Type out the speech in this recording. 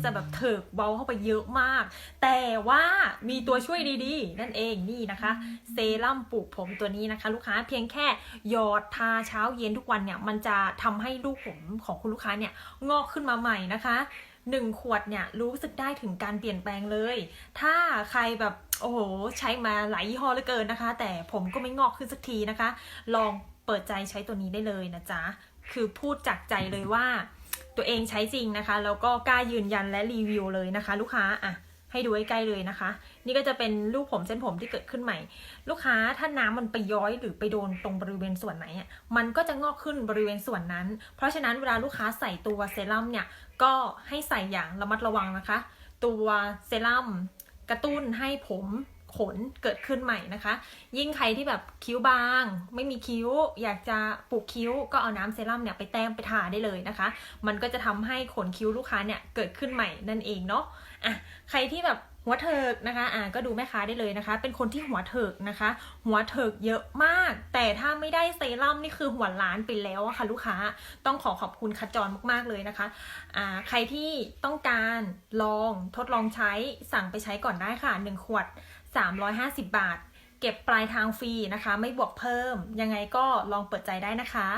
ที่จะแบบเถิกเบาเข้าไปเยอะมาก แต่ว่ามีตัวช่วยดีๆ นั่นเองนี่นะคะ เซรั่มปลูกผมตัวนี้นะคะ ลูกค้าเพียงแค่หยอดทาเช้าเย็นทุกวันเนี่ย มันจะทำให้ลูกผมของคุณลูกค้าเนี่ยงอกขึ้นมาใหม่นะคะหนึ่งขวดเนี่ยรู้สึกได้ถึงการเปลี่ยนแปลงเลย ถ้าใครแบบโอ้โหใช้มาหลายยี่ห้อเหลือเกินนะคะ แต่ผมก็ไม่งอกขึ้นสักทีนะคะ ลองเปิดใจใช้ตัวนี้ได้เลยนะจ๊ะ คือพูดจากใจเลยว่า ตัวเองใช้จริงนะคะแล้วก็กล้ายืนยันและรีวิวเลยนะคะ ลูกค้าอะให้ดูใใกล้ๆเลยนะคะ นี่ก็จะเป็นลูกผมเส้นผมที่เกิดขึ้นใหม่ ลูกค้าถ้าน้ำมันไปย้อยหรือไปโดนตรงบริเวณส่วนไหนอะมันก็จะงอกขึ้นบริเวณส่วนนั้น เพราะฉะนั้นเวลาลูกค้าใส่ตัวเซรั่มเนี่ยก็ให้ใส่อย่างระมัดระวังนะคะ ตัวเซรั่มกระตุ้นให้ผม ขนเกิดขึ้นใหม่นะคะ ยิ่งใครที่แบบคิ้วบาง ไม่มีคิ้ว อยากจะปลูกคิ้ว ก็เอาน้ำเซรั่มเนี่ยไปแต้มไปทาได้เลยนะคะ มันก็จะทำให้ขนคิ้วลูกค้าเนี่ยเกิดขึ้นใหม่นั่นเองเนาะอะใครที่แบบ หัวเถิกนะคะอะก็ดูแม่ค้าได้เลยนะคะ เป็นคนที่หัวเถิกนะคะ หัวเถิกเยอะมาก แต่ถ้าไม่ได้เซรั่มนี่คือหัวล้านไปแล้วอะค่ะลูกค้าต้องขอขอบคุณขจรมากๆเลยนะคะอ่าใครที่ต้องการลองทดลองใช้สั่งไปใช้ก่อนได้ค่ะ 1 ขวด 350 บาท เก็บปลายทางฟรีนะคะ ไม่บวกเพิ่ม ยังไงก็ลองเปิดใจได้นะคะ